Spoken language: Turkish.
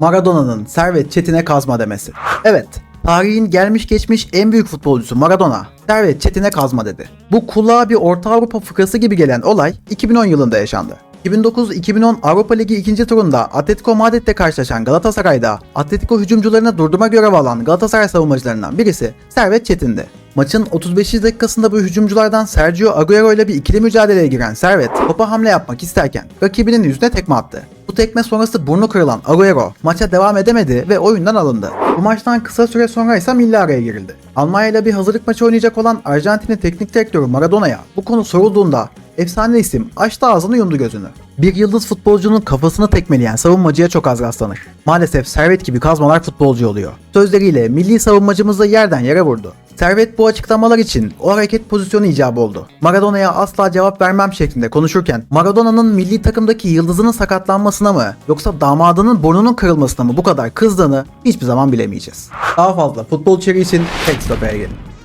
Maradona'nın Servet Çetin'e kazma demesi. Evet, tarihin gelmiş geçmiş en büyük futbolcusu Maradona, Servet Çetin'e kazma dedi. Bu kulağa bir Orta Avrupa fıkrası gibi gelen olay 2010 yılında yaşandı. 2009-2010 Avrupa Ligi ikinci turunda Atletico Madrid'le karşılaşan Galatasaray'da Atletico hücumcularına durdurma görevi alan Galatasaray savunmacılarından birisi Servet Çetin'di. Maçın 35. dakikasında bu hücumculardan Sergio Agüero ile bir ikili mücadeleye giren Servet topa hamle yapmak isterken rakibinin yüzüne tekme attı. Bu tekme sonrası burnu kırılan Agüero maça devam edemedi ve oyundan alındı. Bu maçtan kısa süre sonra ise milli araya girildi. Almanya ile bir hazırlık maçı oynayacak olan Arjantin'in teknik direktörü Maradona'ya bu konu sorulduğunda efsane isim açtı ağzını yumdu gözünü. Bir yıldız futbolcunun kafasını tekmeleyen savunmacıya çok az rastlanır. Maalesef Servet gibi kazmalar futbolcu oluyor. Sözleriyle milli savunmacımızı yerden yere vurdu. Servet bu açıklamalar için o hareket pozisyonu icabı oldu. Maradona'ya asla cevap vermem şeklinde konuşurken Maradona'nın milli takımdaki yıldızının sakatlanmasına mı yoksa damadının burnunun kırılmasına mı bu kadar kızdığını hiçbir zaman bilemeyeceğiz. Daha fazla futbol içeriği için Tek gelin.